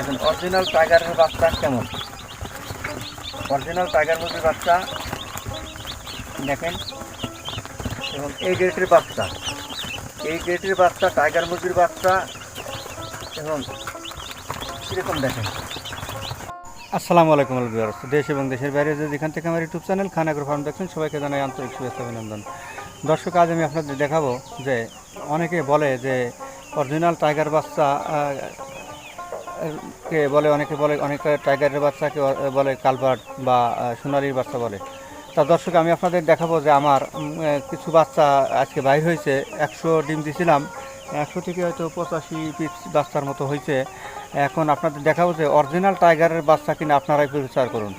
এখন অরিজিনাল টাইগারের বাচ্চা কেমন? অরিজিনাল টাইগার মুরগির বাচ্চা, দেখেন, এবং এই গ্রেটের বাচ্চা, এই গ্রেটের বাচ্চা টাইগার মুরগির বাচ্চা, এবং কীরকম দেখেন। আসসালামু আলাইকুম আলবিয়ার দেশ এবং দেশের বাইরে যে যেখান থেকে আমার ইউটিউব চ্যানেল খানাগ্র ফার্ম দেখছেন, সবাইকে জানাই আন্তরিক শুভেচ্ছা, অভিনন্দন। দর্শক, আজ আমি আপনাদের দেখাবো যে অনেকে বলে যে অরিজিনাল টাইগার বাচ্চা কে বলে, অনেকে বলে, অনেকে টাইগারের বাচ্চাকে বলে কালবার্ড বা সোনালির বাচ্চা বলে। তা দর্শক, আমি আপনাদের দেখাবো যে আমার কিছু বাচ্চা আজকে বাইর হয়েছে। একশো ডিম দিছিলাম, একশো থেকে হয়তো পঁচাশি পিস বাচ্চার মতো হয়েছে। এখন আপনাদের দেখাবো যে অরিজিনাল টাইগারের বাচ্চা কিনা আপনারাই বিচার করুন।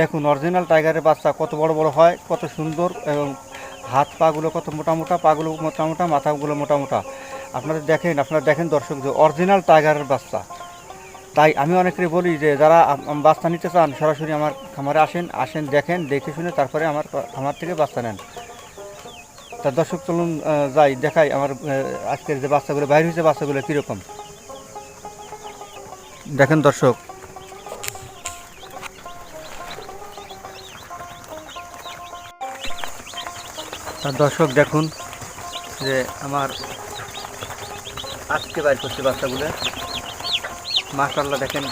দেখুন অরিজিনাল টাইগারের বাচ্চা কত বড় বড় হয়, কত সুন্দর এবং হাত পাগুলো কত মোটা মোটা পাগুলো মোটা মোটা মাথাগুলো মোটা মোটা আপনারা দেখেন আপনারা দেখেন দর্শক যে অরিজিনাল টাইগারের বাচ্চা। তাই আমি অনেকেরই বলি যে যারা বাচ্চা নিতে চান, সরাসরি আমার খামারে আসেন আসেন, দেখেন, দেখে শুনে তারপরে আমার খামার থেকে বাচ্চা নেন। তা দর্শক, চলুন যাই, দেখাই আমার আজকের যে বাচ্চাগুলো, বাইরে হয়েছে বাচ্চাগুলো কীরকম। দেখেন দর্শক। তা দর্শক, দেখুন যে আমার আজকে বাইর করছে বাচ্চাগুলো। মাশাল্লাহ দেখেন।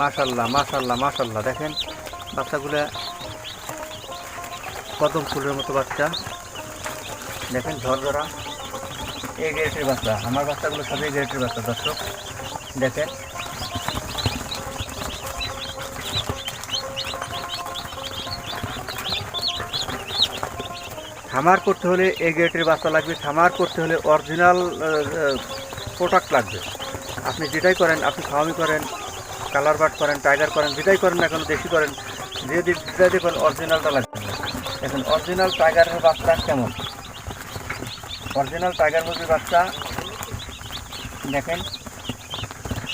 মাশাল্লাহ মাশাল্লাহ মাশাল্লাহ দেখেন। বাচ্চাগুলো কদম ফুলের মতো বাচ্চা। দেখেন ঝরঝরা। এই গ্রেটের বাচ্চা। আমার বাচ্চাগুলো সবই গ্রেটের বাচ্চা, দর্শক। দেখেন। খামার করতে হলে এই গ্রেটের বাচ্চা লাগবে। খামার করতে হলে অরিজিনাল প্রোডাক্ট লাগবে। আপনি যেটাই করেন, আপনি ফার্মি করেন, কালার বাট করেন, টাইগার করেন যেটাই করেন না কেন, দেশি করেন, যে যেটাই করেন, অরিজিনালটা লাগবে। এখন অরিজিনাল টাইগারের বাচ্চা কেমন? অরিজিনাল টাইগার মুরগির বাচ্চা, দেখেন,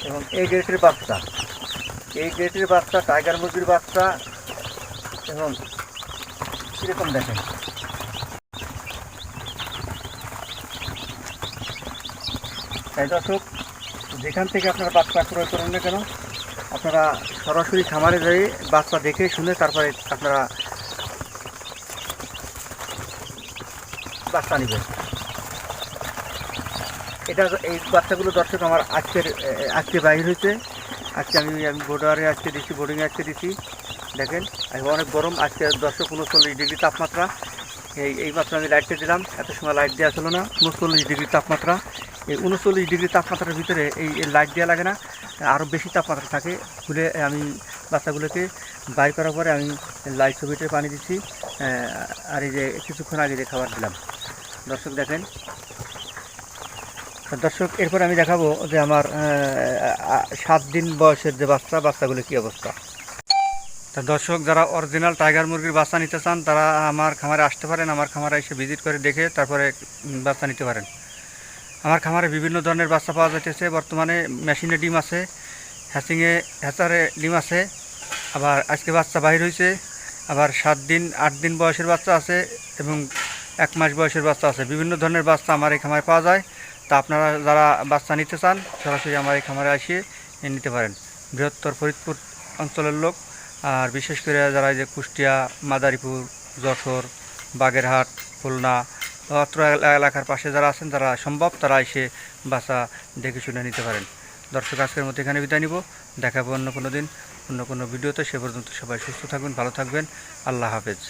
এবং এই গ্রেটের বাচ্চা, এই গ্রেটের বাচ্চা, টাইগার মুরগির বাচ্চা, এবং কীরকম দেখেন। তাই দর্শক যেখান থেকে আপনারা বাচ্চা ক্রয় করেন না কেন, আপনারা সরাসরি খামারে যেয়ে বাচ্চা দেখে শুনে তারপরে আপনারা বাচ্চা নেবেন। এটা এই বাচ্চাগুলো দর্শক আমার আজকের আজকে বাইর হয়েছে। আজকে আমি আমি বোর্ডারে আজকে দিচ্ছি বোর্ডিংয়ে আজকে দিচ্ছি দেখেন অনেক গরম। আজকে দর্শক উনচল্লিশ ডিগ্রি তাপমাত্রা। এই এই মাত্র আমি লাইটটা দিলাম। এত সময় লাইট দেওয়া ছিল না। উনচল্লিশ ডিগ্রি তাপমাত্রা। এই উনচল্লিশ ডিগ্রি তাপমাত্রার ভিতরে এই লাইট দেওয়া লাগে না। আরও বেশি তাপমাত্রা থাকে। খুলে আমি বাচ্চাগুলোকে বাইর করার পরে আমি লাইট ছবিতে পানি দিচ্ছি। আর এই যে কিছুক্ষণ আগে যে খাবার দিলাম। দর্শক দেখেন। দর্শক, এরপর আমি দেখাবো যে আমার সাত দিন বয়সের যে বাচ্চা বাচ্চাগুলো কী অবস্থা। তা দর্শক, যারা অরিজিনাল টাইগার মুরগির বাচ্চা নিতে চান, তারা আমার খামারে আসতে পারেন, আমার খামারে এসে ভিজিট করে দেখে তারপরে বাচ্চা নিতে পারেন। আমার খামারে বিভিন্ন ধরনের বাচ্চা পাওয়া যাইতেছে। বর্তমানে মেশিনে ডিম আছে হ্যাচিংয়ে হ্যাচারে ডিম আছে। আবার আজকে বাচ্চা বাইর হয়েছে আবার সাত দিন, আট দিন বয়সের বাচ্চা আছে এবং এক মাস বয়সের বাচ্চা আছে। বিভিন্ন ধরনের বাচ্চা আমার এই খামারে পাওয়া যায়। তা আপনারা যারা বাচ্চা নিতে চান, সরাসরি আমার এই খামারে এসে নিতে পারেন। বৃহত্তর ফরিদপুর অঞ্চলের লোক, আর বিশেষ করে যারা এই যে কুষ্টিয়া, মাদারীপুর, যশোর, বাগেরহাট, খুলনা অত্র এলাকার পাশে যারা আছেন, যারা সম্ভব, তারা এসে বাসা দেখে শুনে নিতে পারেন। দর্শক, আজকের মতো এখানে বিদায় নিব। দেখাবো অন্য কোনো দিন, অন্য কোনো ভিডিওতে। সে পর্যন্ত সবাই সুস্থ থাকবেন ভালো থাকবেন। আল্লাহ হাফেজ।